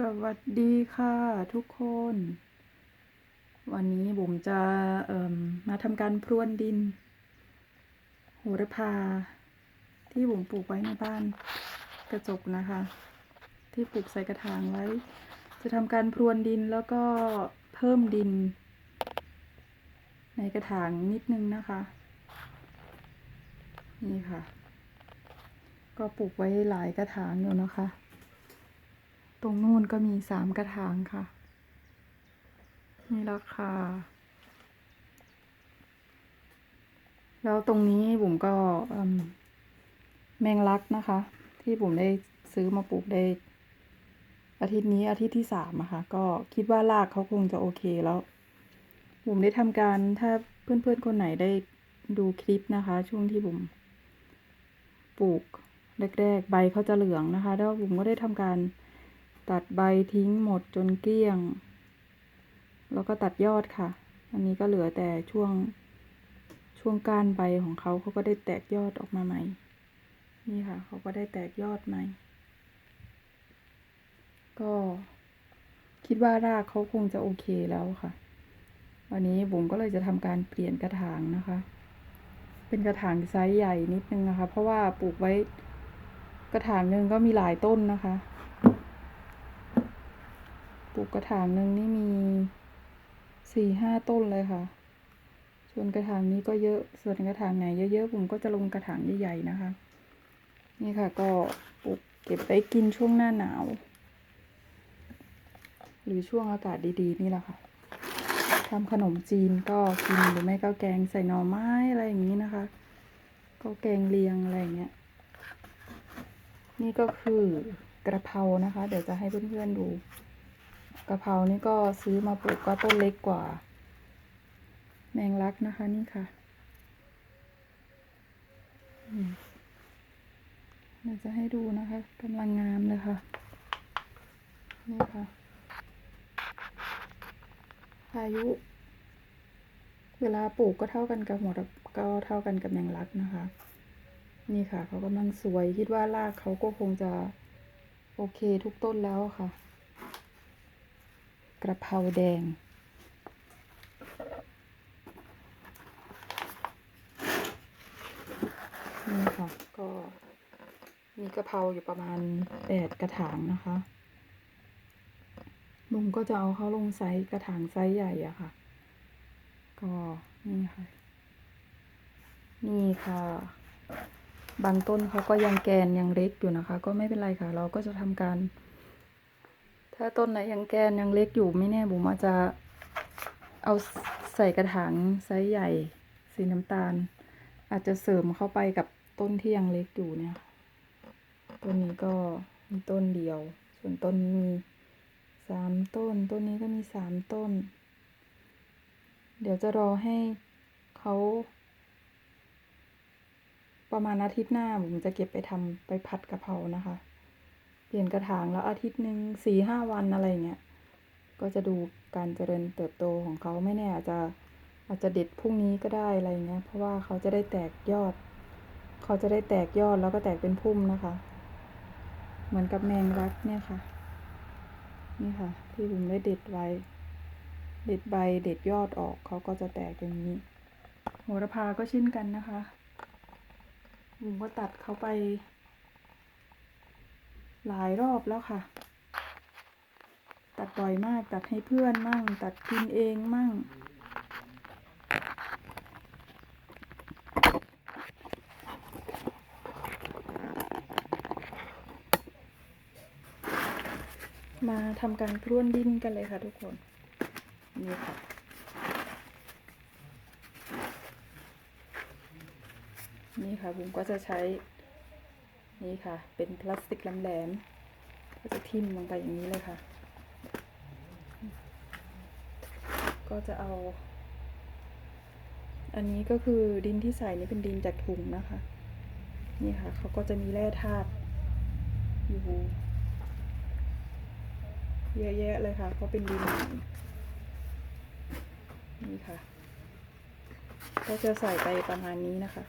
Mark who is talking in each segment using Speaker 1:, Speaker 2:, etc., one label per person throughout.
Speaker 1: สวัสดีค่ะทุกคน วันนี้บุ๋มจะมมาทำการพรวนดิน โหระพา ที่บุ๋มปลูกไว้ในบ้านกระจกนะคะ ที่ปลูกใส่กระถางไว้ จะทำการพรวนดินแล้วก็เพิ่มดิน ในกระถางนิดนึงนะคะ นี่ค่ะ ก็ปลูกไว้หลายกระถางอยู่นะคะ ตรงนู่นก็มีสามกระถางค่ะ นี่แล้วค่ะแล้วตรงนี้บุ๋มก็มแมงลักนะคะ ที่บุ๋มได้ซื้อมาปลูกได้ อาทิตย์นี้อาทิตย์ที่สามอะค่ะ ก็คิดว่ารากเขาคงจะโอเคแล้ว บุ๋มได้ทำการถ้าเพื่อนๆคนไหนได้ดูคลิปนะคะ ช่วงที่บุ๋มปลูกแรกๆ ใบเขาจะเหลืองนะคะ แล้วบุ๋มก็ได้ทำการ ตัดใบทิ้งหมดจนเกลี้ยง แล้วก็ตัดยอดค่ะ อันนี้ก็เหลือแต่ช่วงช่วงก้านใบของเขาเขาก็ได้แตกยอดออกมาใหม่ นี่ค่ะเขาก็ได้แตกยอดใหม่ ก็คิดว่ารากเขาคงจะโอเคแล้วค่ะ วันนี้บุ๋มก็เลยจะทำการเปลี่ยนกระถางนะคะ เป็นกระถางไซส์ใหญ่นิดนึงนะคะ เพราะว่าปลูกไว้กระถางหนึ่งก็มีหลายต้นนะคะ ปลูกกระถางหนึ่งนี่มีสี่ห้าต้นเลยค่ะ ส่วนกระถางนี้ก็เยอะ ส่วนกระถางไหนเยอะๆผมก็จะลงกระถางใหญ่ๆนะคะ นี่ค่ะก็ปลูกเก็บไปกินช่วงหน้าหนาว หรือช่วงอากาศดีๆ นี่แหละค่ะทำขนมจีนก็กินหรือไม่ก็แกงใส่หน่อไม้อะไรอย่างนี้นะคะ ก็แกงเลียงอะไรอย่างเงี้ย นี่ก็คือกระเพรานะคะ เดี๋ยวจะให้เพื่อนๆดู กะเพรานี่ก็ซื้อมาปลูกก็ต้นเล็กกว่า แมงลักนะคะนี่ค่ะเดี๋ยวจะให้ดูนะคะกำลังงามเลยค่ะ นี่ค่ะอายุ เวลาปลูกก็เท่ากันกับหมดก็เท่ากันกับแมงลักนะคะ นี่ค่ะ เขากำลังสวยคิดว่ารากเขาก็คงจะโอเคทุกต้นแล้วค่ะ กระเพราแดง นี่ค่ะ ก็มีกระเพราอยู่ประมาณแปดกระถางนะคะลุงก็จะเอาเขาลงไซส์กระถางไซส์ใหญ่อะค่ะ ก็นี่ค่ะ นี่ค่ะ บางต้นเขาก็ยังแกนยังเล็กอยู่นะคะ ก็ไม่เป็นไรค่ะ เราก็จะทำการ ถ้าต้นไหนยังแกนยังเล็กอยู่ไม่แน่บุ๋มอาจจะเอาใส่กระถางไซส์ใหญ่ สีน้ำตาล อาจจะเสริมเข้าไปกับต้นที่ยังเล็กอยู่เนี่ยต้นนี้ก็มีต้นเดียว ส่วนต้นนี้มีสามต้น ต้นนี้ก็มีสามต้น เดี๋ยวจะรอให้เขาประมาณอาทิตย์หน้าผมจะเก็บไปทำไปผัดกะเพรานะคะ ลี่ยนกระถางแล้วอาทิตย์หนึ่งสี่ห้าวันอะไรเงี้ยก็จะดูการเจริญเติบโตของเขาไม่แน่อาจจะอาจจะเด็ดพรุ่งนี้ก็ได้อะไรเงี้ยเพราะว่าเขาจะได้แตกยอด เขาจะได้แตกยอดแล้วก็แตกเป็นพุ่มนะคะ เหมือนกับแมงรักเนี่ยค่ะ นี่ค่ะ ที่ผมได้เด็ดไว้ เด็ดใบเด็ดยอดออกเขาก็จะแตกอย่างนี้โหระพาก็เช่นกันนะคะผมก็ตัดเขาไป หลายรอบแล้วค่ะ ตัดบ่อยมากตัดให้เพื่อนมั่ง ตัดกินเองมั่ง มาทำการพรวนดินกันเลยค่ะทุกคน นี่ค่ะนี่ค่ะบุ๋มก็จะใช้ นี่ค่ะ เป็นพลาสติกแหลมๆก็จะทิ่มลงไปอย่างนี้เลยค่ะ ก็จะเอา อันนี้ก็คือดินที่ใส่นี่เป็นดินจากถุงนะคะ นี่ค่ะเขาก็จะมีแร่ธาตุอยู่เยอะแยะเลยค่ะ เพราะเป็นดินนี่ค่ะ ก็จะใส่ไปประมาณนี้นะคะ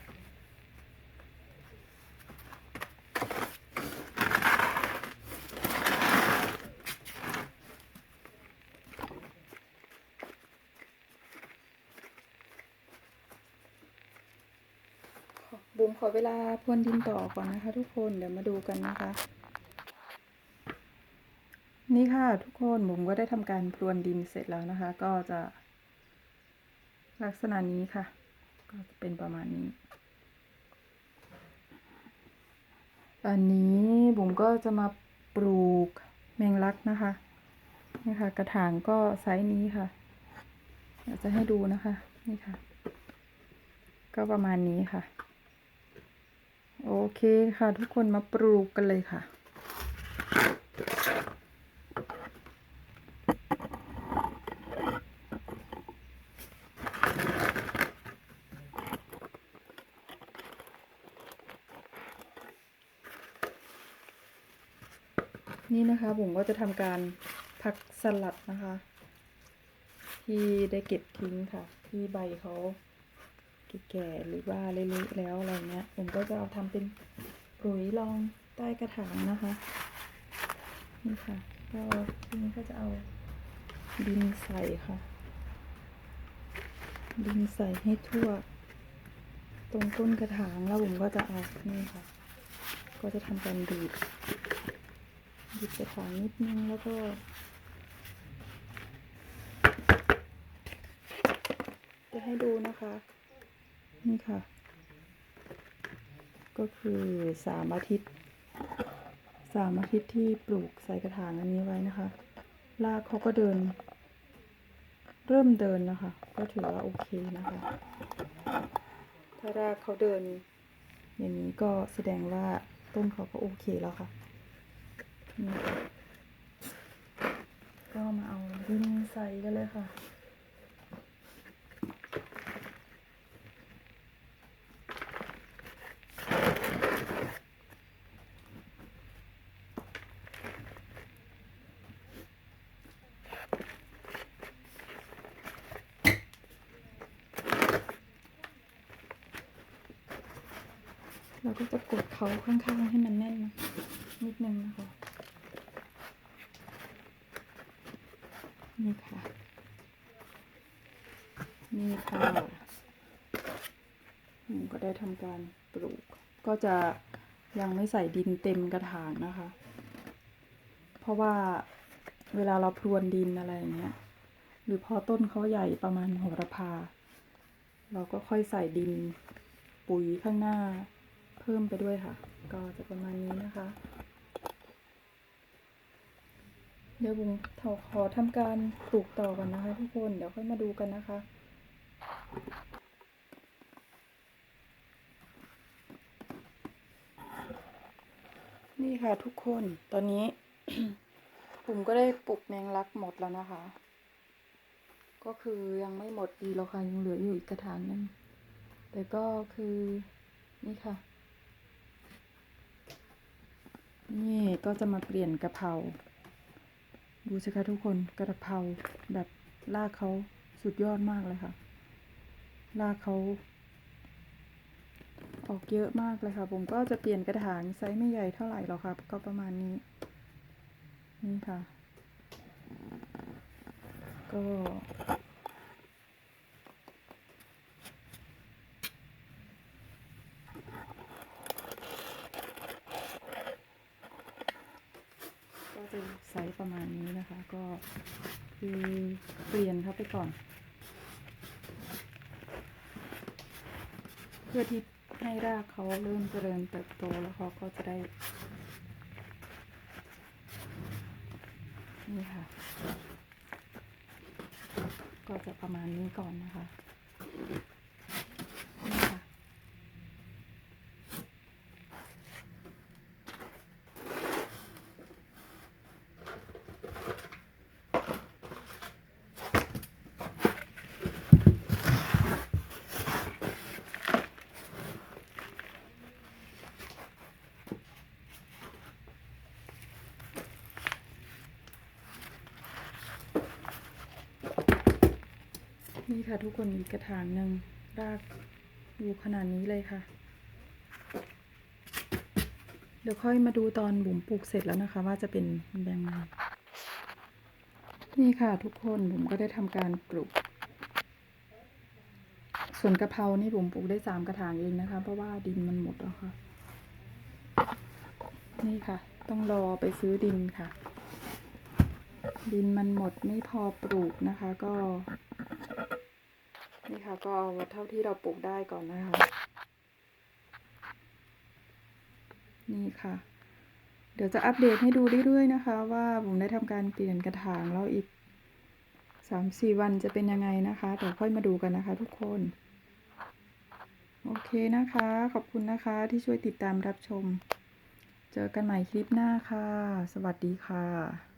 Speaker 1: บุ๋ มขอเวลาพรวนดินต่อก่อนนะคะ ทุกคนเดี๋ยวมาดูกันนะคะ นี่ค่ะทุกคนบุ๋มก็ได้ทำการพรวนดินเสร็จแล้วนะคะ ก็จะ ลักษณะนี้ค่ะ ก็จะเป็นประมาณนี้อันนี้บุ๋มก็จะมาปลูกแมงลักนะคะนี่ค่ะ กระถางก็ไซส์นี้ค่ะเดี๋ยวจะให้ดูนะคะ นี่ค่ะ ก็ประมาณนี้ค่ะ โอเคค่ะทุกคนมาปลูกกันเลยค่ะ นี่นะคะผมก็จะทำการพักสลัดนะคะ ที่ได้เก็บทิ้งค่ะ ที่ใบเขา แก่ๆหรือว่าเละๆแล้วอะไรเงี้ยผมก็จะเอาทำเป็นปุ๋ยรองใต้กระถางนะคะนี่ค่ะก็ทีนี้ก็จะเอาดินใส่ค่ะ ดินใส่ให้ทั่ว ตรงต้นกระถางแล้วผมก็จะเอานี่ค่ะ ก็จะทำการดูดหยิบกระถางนิดนึงแล้วก็จะให้ดูนะคะ นี่ค่ะ ก็คือสามอาทิตย์สามอาทิตย์ที่ปลูกใส่กระถางอันนี้ไว้นะคะรากเขาก็เดิน เริ่มเดินนะคะ ก็ถือว่าโอเคนะคะ ถ้ารากเขาเดิน อย่างนี้ก็แสดงว่าต้นเขาก็โอเคแล้วค่ะนี่ค่ะก็มาเอาดินใส่กันเลยค่ะ เราก็จะกดเขาข้างๆให้มันแน่นนิดนึงนะคะ นี่ค่ะ นี่ค่ะผมก็ได้ทำการปลูก ก็จะยังไม่ใส่ดินเต็มกระถางนะคะ เพราะว่าเวลาเราพรวนดินอะไรอย่างเงี้ย หรือพอต้นเขาใหญ่ประมาณโหระพา เราก็ค่อยใส่ดินปุ๋ยข้างหน้า พิ่มไปด้วยค่ะ ก็จะประมาณนี้นะคะ เดี๋ยวบุ๋มขอทำการปลูกต่อกันนะคะ ทุกคน เดี๋ยวค่อยมาดูกันนะคะนี่ค่ะทุกคนตอนนี้ ผมก็ได้ปลูกแมงลักหมดแล้วนะคะ ก็คือยังไม่หมดดีหรอกค่ะยังเหลืออยู่อีกกระถางนึงแต่ก็คือนี่ค่ะ นี่ก็จะมาเปลี่ยนกะเพราดูสิคะทุกคนกระเพราแบบรากเขาสุดยอดมากเลยค่ะรากเขาออกเยอะมากเลยค่ะ ผมก็จะเปลี่ยนกระถางไซส์ไม่ใหญ่เท่าไหร่หรอกค่ะก็ประมาณนี้ นี่ค่ะ ก็จะไซส์ประมาณนี้นะคะ ก็คือเปลี่ยนเข้าไป ก่อน เพื่อที่ให้รากเขาเริ่มเจริญเติบโตแล้วเขาก็จะได้ นี่ค่ะ ก็จะประมาณนี้ก่อนนะคะ นี่ค่ะ นี่ค่ะทุกคนอีกกระถางหนึ่งรากอยู่ขนาดนี้เลยค่ะ เดี๋ยวค่อยมาดูตอนบุ๋มปลูกเสร็จแล้วนะคะ ว่าจะเป็นแบบไหนนี่ค่ะทุกคนบุ๋มก็ได้ทำการปลูกส่วนกะเพรานี่ผมปลูกได้สามกระถางเองนะคะ เพราะว่าดินมันหมดแล้วค่ะ นี่ค่ะ ต้องรอไปซื้อดินค่ะ ดินมันหมดไม่พอปลูกนะคะ ก็ คะ ก็เอาเท่าที่เราปลูกได้ก่อนนะคะ นี่ค่ะ เดี๋ยวจะอัปเดตให้ดูเรื่อยๆนะคะ ว่าผมได้ทำการเปลี่ยนกระถางแล้วอีกสามสี่วันจะเป็นยังไงนะคะเดี๋ยวค่อยมาดูกันนะคะทุกคน โอเคนะคะ ขอบคุณนะคะที่ช่วยติดตามรับชม เจอกันใหม่คลิปหน้าค่ะ สวัสดีค่ะ